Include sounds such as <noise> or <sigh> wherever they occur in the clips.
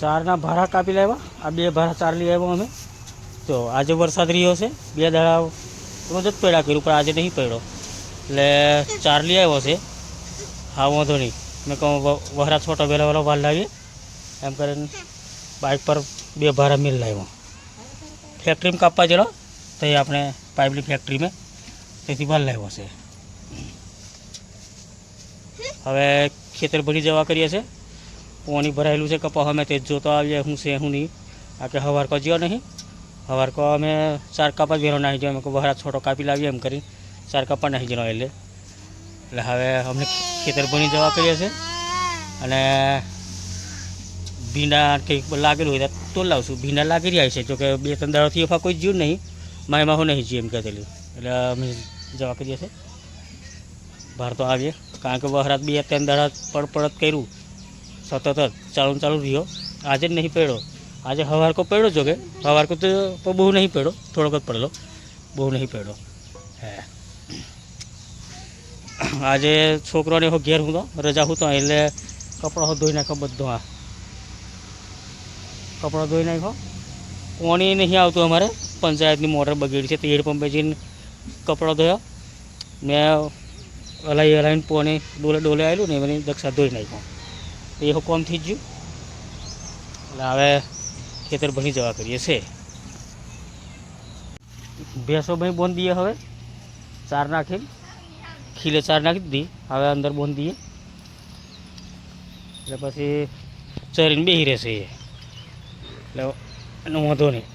ચારના ભારા કાપી લાવ્યા. આ બે ભારા ચાર લઈ આવ્યો અમે. તો આજે વરસાદ રહ્યો છે. બે દાડા રોજ જ પડ્યા કર્યું, પણ આજે નહીં પડ્યો. એટલે ચાર લઈ આવ્યો છે. હા, વાંધો નહીં. મેં કહું વહરા છોટો વહેલા વહેલો વાર લાવીએ. એમ કરીને બાઇક પર બે ભારા મિલ લાવ્યો. ફેક્ટરીમાં કાપવા જેલો તો એ આપણે પાઇપની ફેક્ટરીમાં તેથી વાર લાવ્યો છે. હવે ખેતર ભરી જવા કરીએ છે. પાણી ભરાયેલું છે કપા અમે તે જોતો આવીએ, હું છે, હું નહીં. આ કે હવાર કો જ્યો નહીં. હવાર કો અમે ચાર કાપા વેરો નાખી જાય. અમે વહરા છોટો કાપી લાવીએ એમ કરી. ચાર કાપા નાહી જનો એટલે. એટલે હવે અમને ખેતર ભણી જવા કરીએ છે. અને ભીંડા કંઈક લાગેલું હોય તો લાવશું. ભીંડા લાગી રહ્યા છે. જોકે બે, ત્રણ દાડોથી એફા કોઈ જીવ નહીં. માયમાં હું નહીં જીવ એમ કહેલી એટલે અમે જવા કરીએ છીએ બહાર તો આવીએ. કારણ કે વહરાત બે, ત્રણ દાડા પડ પડત કર્યું. સતત જ ચાલુ ચાલુ રહ્યો. આજે જ નહીં પડ્યો. આજે હવારકો પડ્યો જોકે. હવારકો તો બહુ નહીં પડ્યો. થોડોક જ પડેલો. બહુ નહીં પડ્યો. હે. આજે છોકરોને હો ઘેર હું તો રજા હું તો એટલે કપડાં ધોઈ નાખો બધું આ. કપડાં ધોઈ નાખો. પાણી નહીં આવતું અમારે. પંચાયતની મોટર બગડી છે. તેડ પંપે જઈને કપડાં ધોયા. મેં હલાઈ હલાવીને પાણી ડોલે ડોલે આવેલું ને એની દક્ષા ધોઈ નાખ્યો એ કોમ થઈ ગયું એટલે હવે ખેતર ભણી જવા કરીએ છે. ભેંસો ભાઈ બોન દઈએ હવે, ચાર નાખી ખીલે ચાર નાખી દીધી, હવે અંદર બોન દઈએ. એટલે પછી ચરીને બેસી રહેશે એ. એટલે એનો વાંધો નહીં.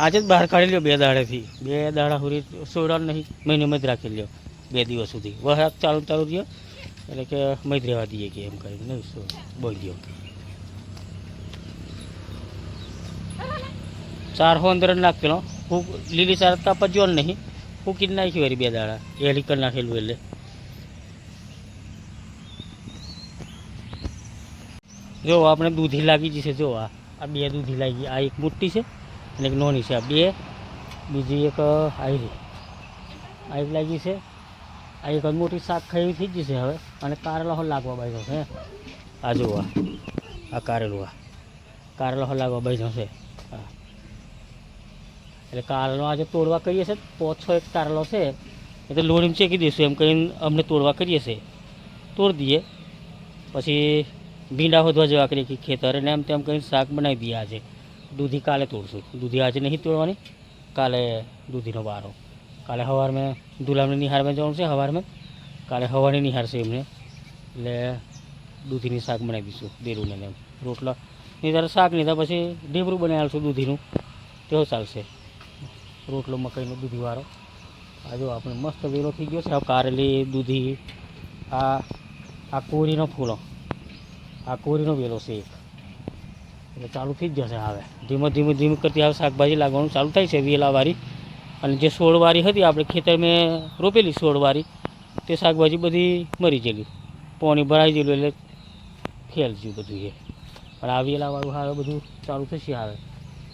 આજે જ બહાર કાઢી લ્યો બે દાડેથી. બે દાડા સુધી સોડા નહીં, મહિનામાં જ રાખી લ્યો. બે દિવસ સુધી. વરસાદ ચાલુ ચાલુ રહ્યો એટલે કે મધ રહેવા દઈએ કે એમ કરીને બોલી દો ચાર હો અંદર નાખેલો. હું લીલી ચાર કાપા જો નહીં. ફૂકી નાખ્યું વળી બે દાડા. એ કરી નાખેલું એટલે. જો આપણે દૂધી લાગી જશે જો આ આ બે દૂધી લાગી આ એક મોટી છે અને એક નોની છે. આ બે, બીજી એક આવી આ એક લાગી છે. આ એક મોટી શાક ખાઈ થઈ જશે હવે. અને કારેલો લાગવા બાજુ છે આ જુઓ આ. કારેલું આ. કારેલો લાગવા બાજુ છે. હા. એટલે કારેલો આજે તોડવા કરીએ છે પાંચ છ એક કારેલો છે. એ તો ચેકી દઈશું, એમ કહીને અમને તોડવા કરીએ છે. તોડી દઈએ. પછી ભીંડા હોદવા જવા કરીએ કે ખેતર અને એમ તેમ કરીને શાક બનાવી દઈએ આજે. દૂધી કાલે તોડશું. દૂધી આજે નહીં તોડવાની, કાલે દૂધીનો વારો. કાલે સવારમાં દુલામને નિહારમાં જવાનું છે સવારમાં કાલે સવારે નિહારશે એમને. એટલે દૂધીની શાક બનાવી દેરુને એમ. રોટલા. નહીં ત્યારે શાક નહીં પછી ઢેબરું બનાવી આલશું દૂધીનું. તેવો ચાલશે. રોટલો મકાઈનો દૂધીવાળો. આ જો આપણે મસ્ત વેલો થઈ ગયો છે. આ કારેલી, દૂધી, આ આ કોરીનો ફૂલો. આ કોરીનો વેલો છે એક. એટલે ચાલુ થઈ જ જશે હવે. ધીમે ધીમે ધીમે કરતી હવે શાકભાજી લાગવાનું ચાલુ થાય છે વેલાવાળી અને જે સોળવારી હતી, આપણે ખેતર મેં રોપેલી સોળવારી, તે શાકભાજી બધી મરી ગયેલી. પાણી ભરાઈ ગયેલું એટલે ફેલ ગયું બધું એ. પણ આ વેલાવાળું હવે બધું ચાલુ થશે હવે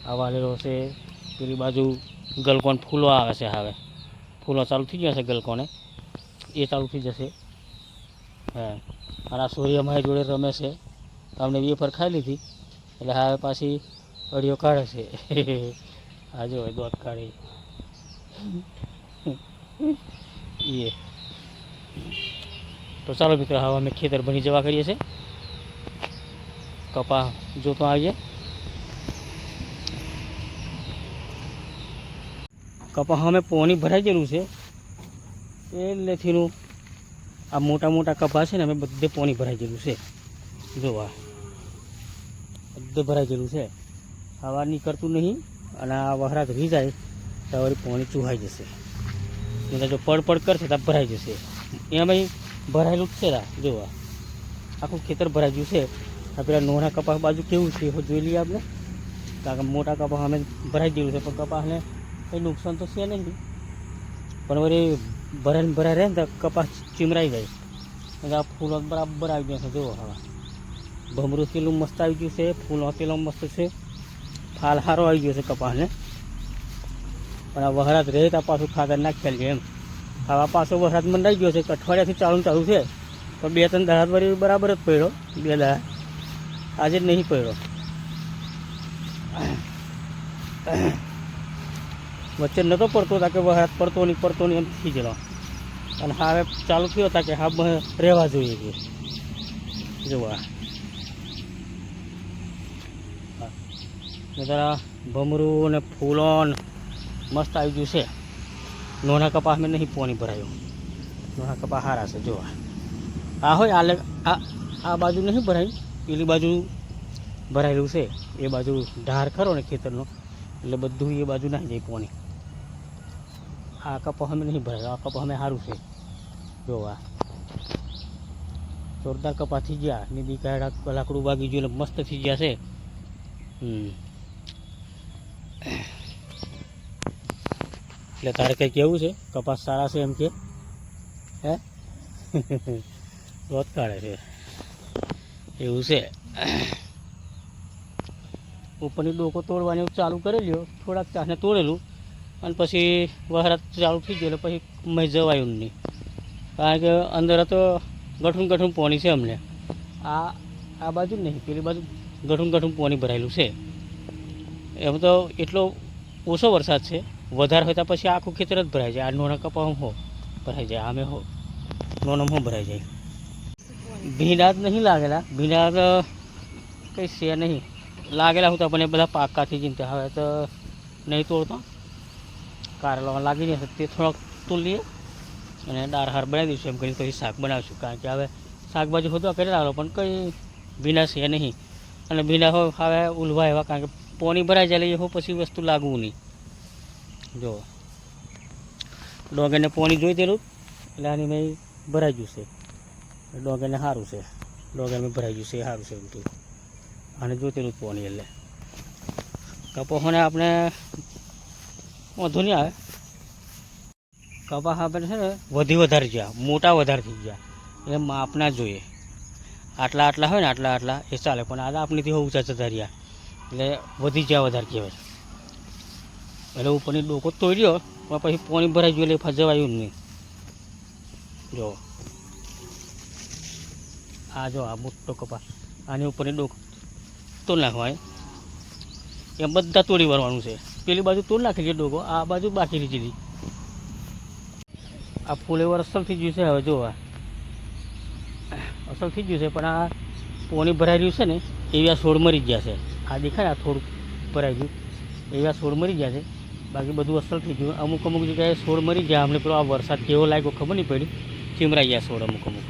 આ વાલેલો છે પેલી બાજુ ગલકોન ફૂલો આવે છે હવે ફૂલો ચાલુ થઈ જશે ગલકોને એ ચાલુ થઈ જશે. હા. અને આ સૂર્ય મારી જોડે રમે છે. અમને વેફર ખાઈ લીધી. એટલે હવે પાછી અડીઓ કાઢે છે. <laughs> આ જો દોત કાઢી. એ. તો ચાલો મિત્રો, હવે અમે ખેતર ભણી જવા કરીએ છીએ. કપા જોતો આવીએ. કપા અમે પોની ભરાઈ ગયેલું છે. એટલેથીનું આ મોટા મોટા કપા છે ને, અમે બધે પોની ભરાઈ ગયેલું છે. જોવા. બધે ભરાઈ ગયેલું છે. હવા નીકળતું નહીં અને આ વહરાત રહી જાય તો વળી પાણી ચૂહાઈ જશે. નહીં તો જો પડ પડ કરશે તો ભરાઈ જશે. એમાં ભરાયેલું જ છે રા જો આ આખું ખેતર ભરાઈ ગયું છે. આ પેલા નોના કપાસ બાજુ કેવું છે એ જોઈ લઈએ આપણે. કારણ કે મોટા કપાસ અમે ભરાઈ ગયેલું છે, પણ કપાસને કંઈ નુકસાન તો છે નહીં. પણ વળી ભરાઈને ભરાઈ રહે ને તો કપાસ ચીમરાઈ જાય. એટલે આ ફૂલો બરાબર આવી ગયા છે જુઓ હવે. ભમરું પેલું મસ્ત આવી ગયું છે, ફૂલો પેલું મસ્ત છે. ફાલ સારો આવી ગયો છે કપાસને. પણ આ વહરાત રહે તો પાછું ખાતર નાખેલ છે એમ. હવે પાછો વરસાદ મંડાઈ ગયો છે અઠવાડિયાથી ચાલુ ચાલુ છે. પણ બે ત્રણ દાડા વળી બરાબર જ પડ્યો. બે દાડા આજે નહીં પડ્યો. વચ્ચે નહોતો પડતો હતા કે વરસાદ પડતો નહીં પડતો નહીં એમ થઈ ગયેલો. અને હવે ચાલુ થયો હતા કે હા રહેવા જોઈએ કે જોવા જરા ભમરું ને ફૂલો ને મસ્ત આવી ગયું છે. નોના કપાસ મેં નહીં પોણી ભરાયો. નોના કપાસ સારા છે, જોવા. આ હોય, આ લે- આ આ બાજુ નહીં ભરાયું. પેલી બાજુ ભરાયેલું છે. એ બાજુ ઢાર ખરો ને ખેતરનો. એટલે બધું એ બાજુ નાખી જાય પોણી. આ કપાસ અમે નહીં ભરાયો. આ કપાસ અમે સારું છે. જોવા. જોરદાર કપાસ થઈ ગયા. નીદી કાઢા લાકડું વાગી ગયું એટલે મસ્ત થઈ ગયા છે. હમ. એટલે તારે કંઈ કેવું છે? કપાસ સારા છે એમ કે? હે? રોજ કાઢે છે. એવું છે. ઉપરની ડોકો તોડવાની ચાલુ કરી લ્યો થોડાક ચાને તોડેલું. અને પછી વહરાત ચાલુ થઈ ગયો એટલે પછી મેં જવાયું નહીં. કારણ કે અંદર તો ગઠું ગઠું પોણી છે અમને. આ આ બાજુ નહીં, પેલી બાજુ ગઠું ગઠું પોણી ભરાયેલું છે. એમ તો એટલો ઓછો વરસાદ છે. વધારે હોય તો પછી આખું ખેતર જ ભરાઈ જાય. આ નોના કપામાં હો ભરાઈ જાય. આમે હો? નોનમ હો ભરાઈ જાય? ભીંડા જ નહીં લાગેલા. ભીંડા તો કંઈ છે નહીં. લાગેલા હું તો, પણ એ બધા પાકાથી ચિંતા હવે તો નહીં તોડતો. કારેલામાં લાગી નહીં તે થોડોક તોલીએ અને દાળ હાર બનાવી દઈશું. એમ કરીને પછી શાક બનાવીશું. કારણ કે હવે શાકભાજી હોતો કરી લાવો પણ કંઈ ભીંડા છે નહીં. અને ભીંડા હવે ઉલવા એવા. કારણ કે પોણી ભરાઈ જાય એટલે એ પછી વસ્તુ લાગવું નહીં. જો. ડોગરને પોણી જોઈ દેલું એટલે આની મેં ભરાઈ ગયું છે. ડોગરને સારું છે. ડોગર મેં ભરાઈ ગયું છે સારું છે એમ તો. અને જોતેલું પોણી એટલે. કપોહોને આપણે વાંધો નહીં આવે. કપાસ આપણે છે ને વધી વધારે ગયા, મોટા વધારે થઈ ગયા. એટલે માપના જોઈએ. આટલા આટલા હોય ને આટલા આટલા એ ચાલે, પણ આ આપણીથી ઊંચા જતા રહ્યા. એટલે વધી ગયા વધારે કહેવાય. એટલે ઉપરની ડોકો તોડ્યો પણ પછી પાણી ભરાઈ ગયું એટલે ફજવાયું નહીં. જો. આ જો આ મોટો કપાસ. આની ઉપરની ડોક તોડ નાખવાય. એમ બધા તોડી વાળવાનું છે. પેલી બાજુ તોડ નાખી છે ડોકો, આ બાજુ બાકી દીધી આ ફૂલ એવું અસલ થઈ ગયું છે હવે જો આ. અસલ થઈ ગયું છે, પણ આ પોણી ભરાઈ રહ્યું છે ને, એવી આ છોડ મરી ગયા છે. આ દેખાય આ થોડું ભરાઈ ગયું. એવી આ છોડ મરી ગયા છે. બાકી બધું અસલ થઈ ગયું. અમુક અમુક જગ્યાએ છોડ મરી ગયા. અમને પેલો આ વરસાદ કેવો લાગ્યો ખબર નહીં પડી. ચીમરાઈ ગયા છોડ અમુક અમુક.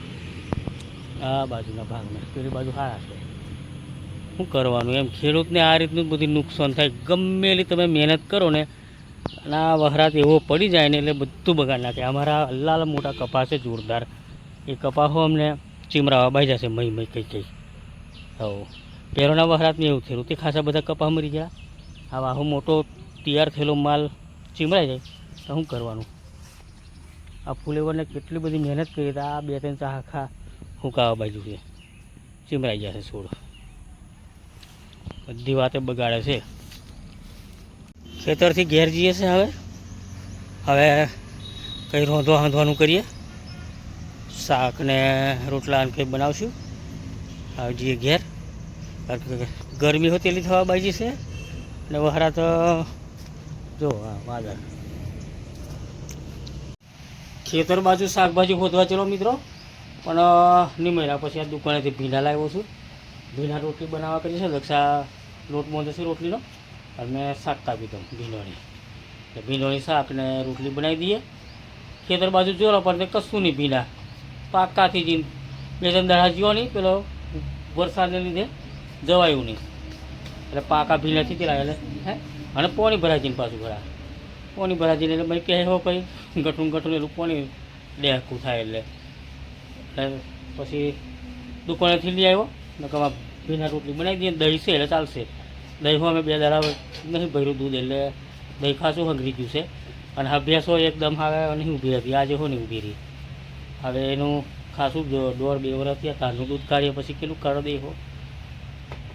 આ બાજુના ભાગમાં પેલી બાજુ હા છે. શું કરવાનું? એમ ખેડૂતને આ રીતનું બધું નુકસાન થાય. ગમે એટલી તમે મહેનત કરો ને, અને આ વહરાત એવો પડી જાય ને, એટલે બધું બગાડ નાખે. અમારા અલ્લાલ મોટા કપાસ છે જોરદાર. એ કપાસો અમને ચીમરાવા બાઈ જશે મહી મહી કઈ કઈ. હવ. પહેલોના વહરાતમાં એવું થયું તે ખાસા બધા કપા મરી ગયા. આ વાહો મોટો તૈયાર થયેલો માલ ચીમરાઈ જાય, તો શું કરવાનું? આ ફૂલેવરને કેટલી બધી મહેનત કરી તો આ બે ત્રણ આખા હુકાવા બાજુ છે. ચીમરાઈ જશે છોડ બધી વાતે બગાડે છે. ખેતરથી ઘેર જઈએ છે હવે. હવે કંઈ રોંધવા હાંધવાનું કરીએ. શાક ને રોટલા ને કંઈ બનાવશું. હવે જઈએ ઘેર. ગરમી હોય તેલી થવા બાજી છે. અને વહારા તો જો, હા વાદળ ખેતર બાજુ શાકભાજી ખોદવા ચલો મિત્રો. પણ નહીં મળ્યા પછી આ દુકાનેથી ભીંડા લાવ્યો છું. ભીંડા રોટલી બનાવવા કરી છે. લક્ષા લોટ મોંધે છે રોટલીનો. અને શાક કાપી દઉં ભીંડોની. એટલે ભીંડોની શાક ને રોટલી બનાવી દઈએ. ખેતર બાજુ જોરો પણ કશું નહીં ભીંડા. પાકાથી જઈને બે ત્રણ દડા જીવો નહીં. પેલો વરસાદને લીધે જવાયું નહીં. એટલે પાકા ભીંડાથી તે લાગે એટલે હે? અને પોણી ભરાજીને પાછું ભરા પોણી ભરાજીને એટલે ભાઈ કહેવો કંઈ ગઠું ગઠું એટલું પોણી ડેહકું થાય એટલે. એટલે પછી દુકાનેથી લઈ આવ્યો ને કમા ભીના રોટલી બનાવી દઈએ, દહીં છે એટલે ચાલશે. દહીં અમે બે દાડા નહીં ભર્યું દૂધ એટલે દહીં ખાસું હંગરી ગયું છે. અને હા ભેંસો એકદમ હવે નહીં ઊભી હતી આજે હો નહીં ઊભી રહી. હવે એનું ખાસું દોઢ બે વર્ષ થયા તારનું દૂધ કાઢીએ, પછી કેટલું કાઢો દે હો.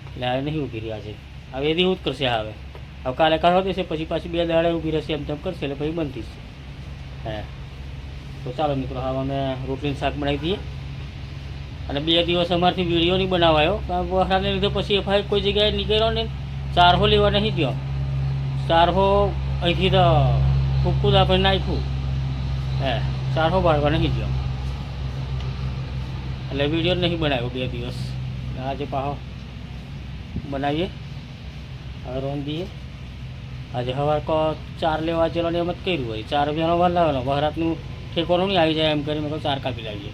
એટલે હવે નહીં ઊભી રહી આજે. હવે એ દૂધ કરશે હવે? હવે કાલે કાઢો દેશે પછી પાછી બે દાડે ઊભી રહેશે, એમ તેમ કરશે, એટલે પછી બંધ થશે હે. તો ચાલો મિત્રો, હવે અમે રોટલીનું શાક બનાવી દઈએ. અને બે દિવસ અમારથી વીડિયો નહીં બનાવાયો. કારણ વરસાદને લીધે પછી એફઆઈ કોઈ જગ્યાએ નીકળ્યો ને, ચારહો લેવા નહીં ગયો ચારહો અહીંથી તો ફૂકું આપણે નાખ્યું. હે, ચારહો બાળવા નહીં ગયો એટલે વીડિયો નહીં બનાવ્યો બે દિવસ. આજે પાહો બનાવીએ. હવે રોન દઈએ આજે સવાર કો ચાર લેવા ને એમ જ કર્યું હોય. ચાર રૂપિયાનો વાર લાવેલો. વહરાતનું ઠેકોનું નહીં આવી જાય એમ કરીને મેં ચાર કાપી લાવીએ.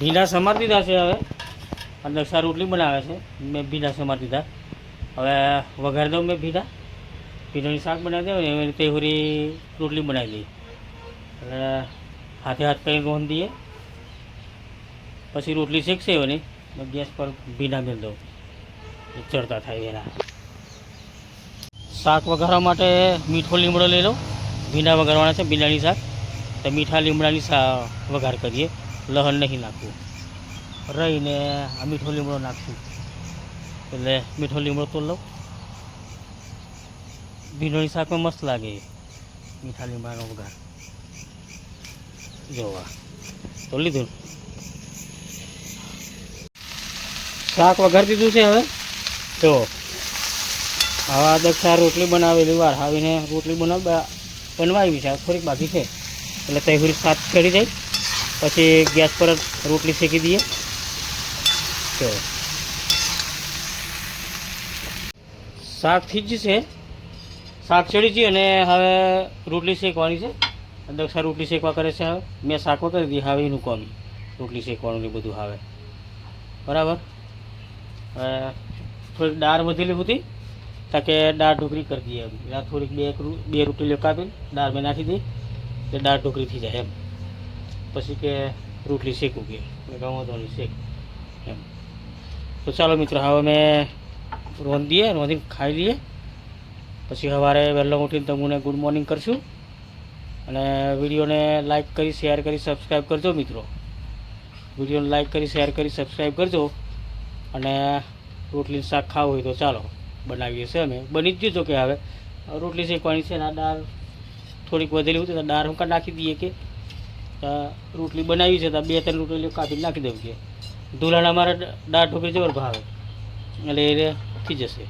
ભીંડા સમાર દીધા છે હવે. અને દક્ષા રોટલી બનાવે છે. મેં ભીંડા સમાર દીધા. હવે વઘારી દઉં મેં ભીંડા. ભીંડાની શાક બનાવી દઉં એવી રીતે હુરી રોટલી બનાવી દઈએ. એટલે હાથે હાથ કરીને રોન દઈએ. પછી રોટલી શેકશે એની. ગેસ પર ભીંડા મેળ દઉં. ચડતા થાય એના. શાક વઘારવા માટે મીઠો લીમડો લઈ લો ભીંડા વઘારવાના છે, ભીંડાની શાક. તો મીઠા લીમડાની શા વઘાર કરીએ. લહણ નહીં નાખવું. રહીને આ મીઠો લીમડો નાખશું. એટલે મીઠો લીમડો તો લઉં. ભીંડાની શાકમાં મસ્ત લાગે. મીઠા લીમડાનો વઘાર. જોવા તો લીધું. શાક વઘાર દીધું છે હવે. જો. હવે દક્ષા રોટલી બનાવેલી, વાર આવીને રોટલી બનાવ બનવાવી છે. થોડીક બાકી છે. એટલે તૈહુરી સાત ચડી જાય. પછી ગેસ પર રોટલી શેકી દઈએ. તો. શાક જ છે. શાક ચડી છે અને હવે રોટલી શેકવાની છે. દક્ષા રોટલી શેકવા કરે છે હવે. મેં શાકવા કરી દીધી, હવે એનું કોમ. રોટલી શેકવાનું ને બધું હવે. બરાબર? હવે થોડીક દાળ વધેલી હતી. તાકે દાળ ઢોકળી કરી દઈએ એમ રાત થોડીક બે બે રોટલીઓ કાપીને દાળ મેં નાખી દઈ એટલે દાળ ઢોકળી થઈ જાય એમ. પછી કે રોટલી શેકું કે. ગમો તો નહીં, શેક. એમ. તો ચાલો મિત્રો, હવે મેં રોંધીએ રોંધીને ખાઈ લઈએ. પછી સવારે વહેલો ઉઠીને તમને ગુડ મોર્નિંગ કરશું. અને વિડીયોને લાઈક કરી, શેર કરી સબસ્ક્રાઈબ કરજો મિત્રો. વિડીયોને લાઈક કરી, શેર કરી સબસ્ક્રાઈબ કરજો. અને રોટલી શાક ખાવું હોય તો ચાલો. બનાવીએ છીએ અમે. બની જ ગયું કે હવે રોટલી શેકવાની છે આ દાળ થોડીક વધેલી હતી તો દાળ હું નાખી દઈએ કે રોટલી બનાવી છે તો બે ત્રણ રોટલી કાપીને નાખી દઉં કે. ધુલાણા અમારે દાળ ઢોકળી જબર ભાવે. એટલે એ થઈ જશે.